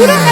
그런